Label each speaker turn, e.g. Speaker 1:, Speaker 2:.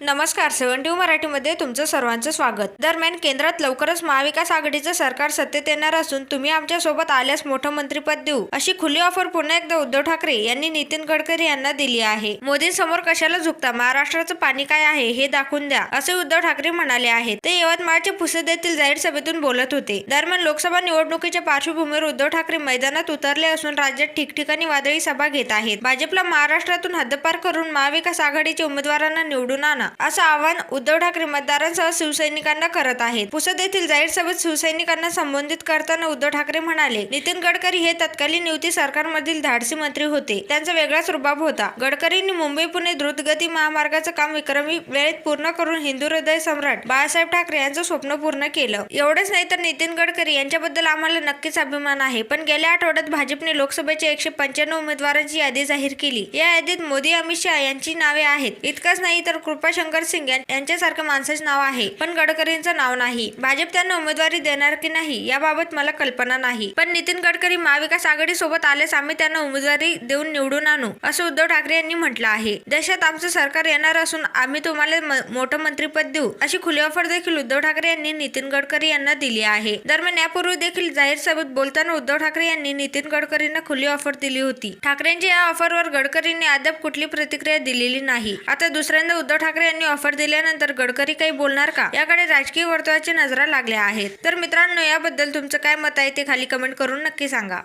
Speaker 1: नमस्कार seven to मराठीमध्ये तुमचं सर्वांचं स्वागत. दरम्यान केंद्रात लवकरच महाविकास आघाडीचं सरकार सत्तेत येणार असून तुम्ही आमच्यासोबत आल्यास मोठं मंत्रीपद देऊ अशी खुली ऑफर पुन्हा एकदा उद्धव ठाकरे यांनी नितीन गडकरी यांना दिली आहे. मोदींसमोर कशाला झुकता? महाराष्ट्राचं पाणी काय आहे हे दाखवून द्या असे उद्धव ठाकरे म्हणाले आहेत. ते यवतमाळच्या पुसद येथील जाहीर सभेतून बोलत होते. दरम्यान लोकसभा निवडणुकीच्या पार्श्वभूमीवर उद्धव ठाकरे मैदानात उतरले असून राज्यात ठिकठिकाणी वादळी सभा घेत आहेत. भाजपला महाराष्ट्रातून हद्दपार करून महाविकास आघाडीच्या उमेदवारांना निवडून आणा. असं आवाहन उद्धव ठाकरे मतदारांसह शिवसैनिकांना करत आहेत. पुसद येथील जाहीर सभेत शिवसैनिकांना संबोधित करताना उद्धव ठाकरे म्हणाले नितीन गडकरी हे तत्कालीन युती सरकारमधील धाडसी मंत्री होते. त्यांचा वेगळाच रुबाब होता. गडकरींनी मुंबई पुणे द्रुतगती महामार्गाचं काम विक्रमी वेळेत पूर्ण करून हिंदू हृदय सम्राट बाळासाहेब ठाकरे यांचं स्वप्न पूर्ण केलं. एवढंच नाही तर नितीन गडकरी यांच्याबद्दल आम्हाला नक्कीच अभिमान आहे. पण गेल्या आठवड्यात भाजपने लोकसभेच्या एकशे पंच्याण्णव उमेदवारांची यादी जाहीर केली. या यादीत मोदी अमित शहा यांची नावे आहेत. इतकंच नाही तर कृपा शंकर सिंग यांच्यासारखं यांच्यासारख्या माणसाचे नाव आहे. पण गडकरींचं नाव नाही. भाजप त्यांना उमेदवारी देणार की नाही याबाबत मला कल्पना नाही. पण नितीन गडकरी महाविकास आघाडी सोबत आल्यास आम्ही त्यांना उमेदवारी देऊन निवडून आणू असं उद्धव ठाकरे यांनी म्हटलं आहे. देशात आमचं सरकार येणार असून आम्ही तुम्हाला म- मोठं मंत्रीपद देऊ अशी खुली ऑफर देखील उद्धव ठाकरे यांनी नितीन गडकरी यांना दिली आहे. दरम्यान यापूर्वी देखील जाहीर सभेत बोलताना उद्धव ठाकरे यांनी नितीन गडकरींना खुली ऑफर दिली होती. ठाकरेंच्या या ऑफरवर गडकरींनी अद्याप कुठली प्रतिक्रिया दिलेली नाही. आता दुसऱ्यांदा उद्धव ठाकरे यांनी ऑफर दिल्यानंतर गडकरी काही बोलणार का? याकडे राजकीय वर्तुळाची नजरा लागल्या आहेत. तर मित्रांनो याबद्दल तुमचं काय मत आहे ते खाली कमेंट करून नक्की सांगा.